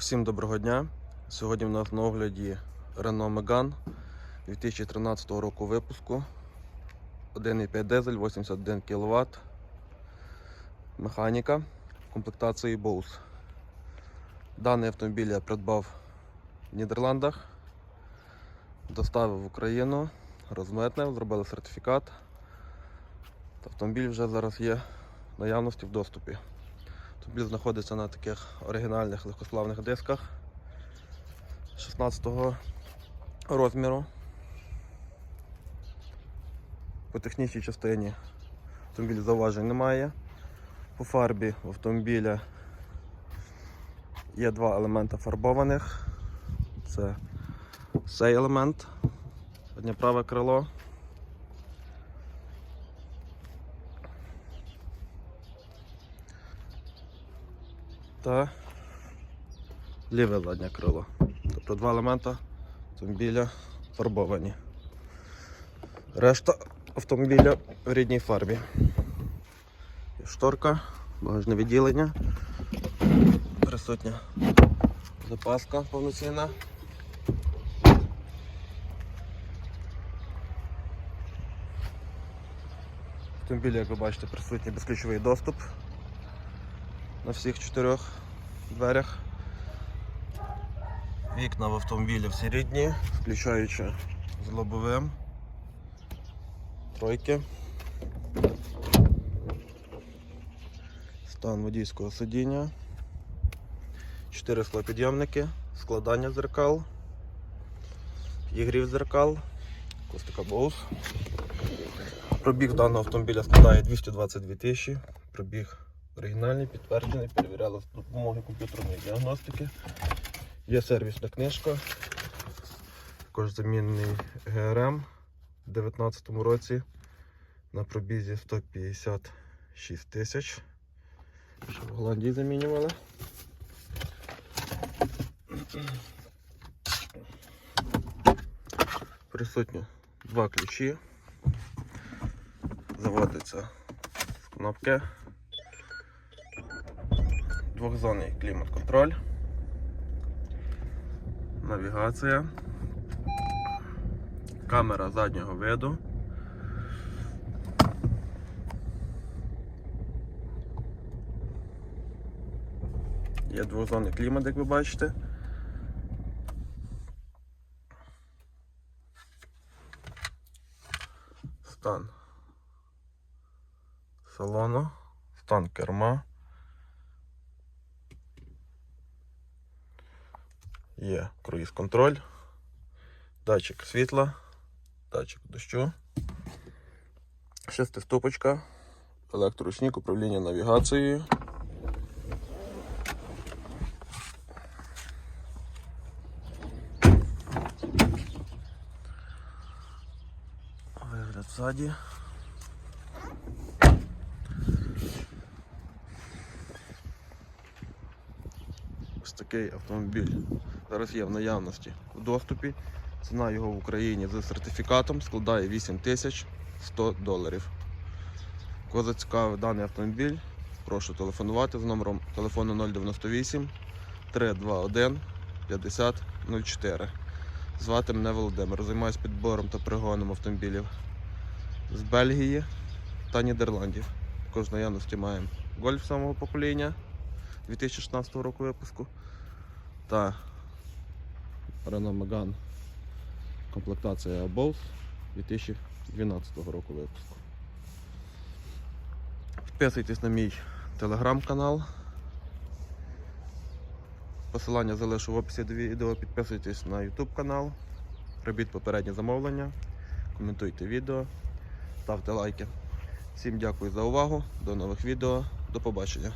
Всім доброго дня. Сьогодні в нас на огляді Renault Megane 2013 року випуску. 1,5 дизель, 81 кВт. Механіка комплектації Bose. Даний автомобіль я придбав в Нідерландах, доставив в Україну, розмитнив, зробили сертифікат. Автомобіль вже зараз є в наявності в доступі. Автомобіль знаходиться на таких оригінальних легкославних дисках 16 розміру. По технічній частині автомобіль зауважень немає. По фарбі автомобіля є два елемента фарбованих. Це цей елемент, одне праве крило. Та ліве заднє крило. Тобто два елемента автомобіля фарбовані. Решта автомобіля в рідній фарбі. Є шторка, багажне відділення, присутня запаска повноцінна. Автомобілі, як ви бачите, присутній безключовий доступ на всіх чотирьох дверях. Вікна в автомобілі всі рідні, включаючи з лобовим. Тройки. Стан водійського сидіння. Чотири склопідйомники, складання зеркал, ігрів зеркал, костика Боус. Пробіг даного автомобіля складає 222 тисячі. Пробіг оригінальний, підтверджений, перевіряли з допомогою комп'ютерної діагностики. Є сервісна книжка. Також замінний ГРМ у 2019 році на пробізі 156 тисяч. Що в Голландії замінювали. Присутні два ключі. Заводиться з кнопки. Двохзонний клімат-контроль. Навігація. Камера заднього виду. Є двохзонний клімат, як ви бачите. Стан салону, стан керма. Є круїз контроль, датчик світла, датчик дощу, шестиступочка, електроручник, управління навігацією. Вигляд ззаді. Ось такий автомобіль зараз є в наявності в доступі. Ціна його в Україні з сертифікатом складає 8100 доларів. Кого зацікавив даний автомобіль, прошу телефонувати з номером телефону 098 321 5004. Звати мене Володимир. Займаюся підбором та пригоном автомобілів з Бельгії та Нідерландів. Також наявності маємо гольф самого покоління 2016 року випуску та Renault Megane комплектація Bose 2012 року випуску. Підписуйтесь на мій телеграм-канал. Посилання залишу в описі до відео. Підписуйтесь на YouTube канал, робіть попереднє замовлення, коментуйте відео, ставте лайки. Всім дякую за увагу, до нових відео, до побачення.